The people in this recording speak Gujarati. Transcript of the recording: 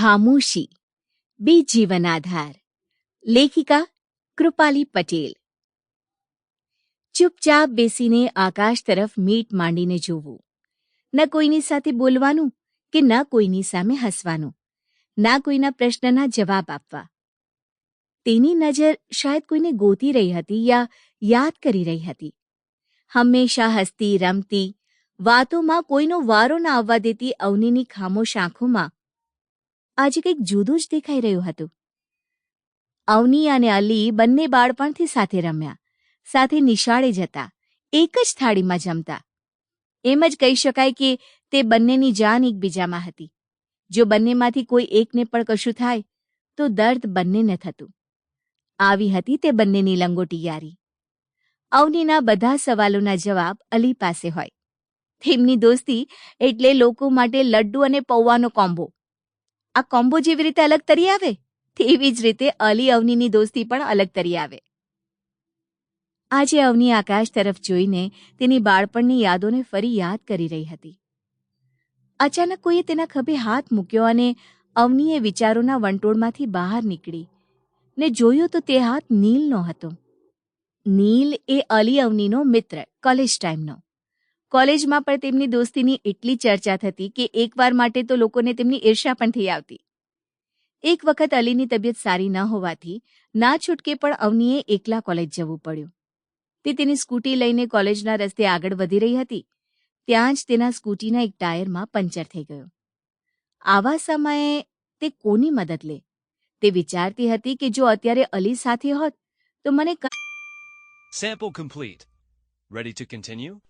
ખામોશી, બે જીવન આધાર લેખિકા કૃપાલી પટેલ. ચૂપચાપ બેસીને આકાશ તરફ મીટ માંડીને જોવું. ન કોઈની સાથે બોલવાનું કે ન કોઈની સામે હસવાનું. ના કોઈના પ્રશ્નના જવાબ આપવા. તેની નજર શાયદ કોઈને ગોતી રહી હતી યા યાદ કરી રહી હતી. હંમેશા હસતી, રમતી, વાતોમાં કોઈનો વારો ના આવવા દેતી અવનીની ખામોશ આંખોમાં આજે કંઈક જુદું જ દેખાઈ રહ્યું હતું. અવની અને અલી બંને બાળપણથી સાથે રમ્યા, સાથે નિશાળે જતા, એક જ થાળીમાં જમતા. એમ જ કહી શકાય કે તે બંનેની જાન એકબીજામાં હતી. જો બંનેમાંથી કોઈ એકને પણ કશું થાય, તો દર્દ બંનેને થતું. આવી હતી તે બંનેની લંગોટી યારી. અવનીના બધા સવાલોના જવાબ અલી પાસે હોય. તેમની દોસ્તી એટલે લોકો માટે લડ્ડુ અને પૌવાનો કોમ્બો. આ કોમ્બો જેવી રીતે અલગ તરી આવે? તેવી જ રીતે અલી અવનીની દોસ્તી પણ અલગ તરી આવે. આજે અવની આકાશ તરફ જોઈને તેની બાળપણની યાદોને ફરી યાદ કરી રહી હતી. અચાનક કોઈએ તેના ખભે હાથ મૂક્યો અને અવનીએ વિચારોના વંટોળમાંથી બહાર નીકળી. ને જોયું તો તે હાથ નીલનો હતો. નીલ એ અલી અવનીનો મિત્ર કોલેજ ટાઈમનો કોલેજમાં પણ તેમની દોસ્તીની એટલી ચર્ચા થતી કે એકવાર માટે તો લોકોને તેમની ઈર્ષા પણ થઈ આવતી. એક વખત અલીની તબિયત સારી ન હોવાથી ના છૂટકે પણ અવનીએ એકલા કોલેજ જવું પડ્યું. તે તેની સ્કૂટી લઈને કોલેજના રસ્તે આગળ વધી રહી હતી. ત્યાં જ તેના સ્કૂટીના એક ટાયરમાં પંચર થઈ ગયો. આવા સમયે તે કોની મદદ લે? તે વિચારતી હતી કે જો અત્યારે અલી સાથે હોત તો મને sample complete ready to continue?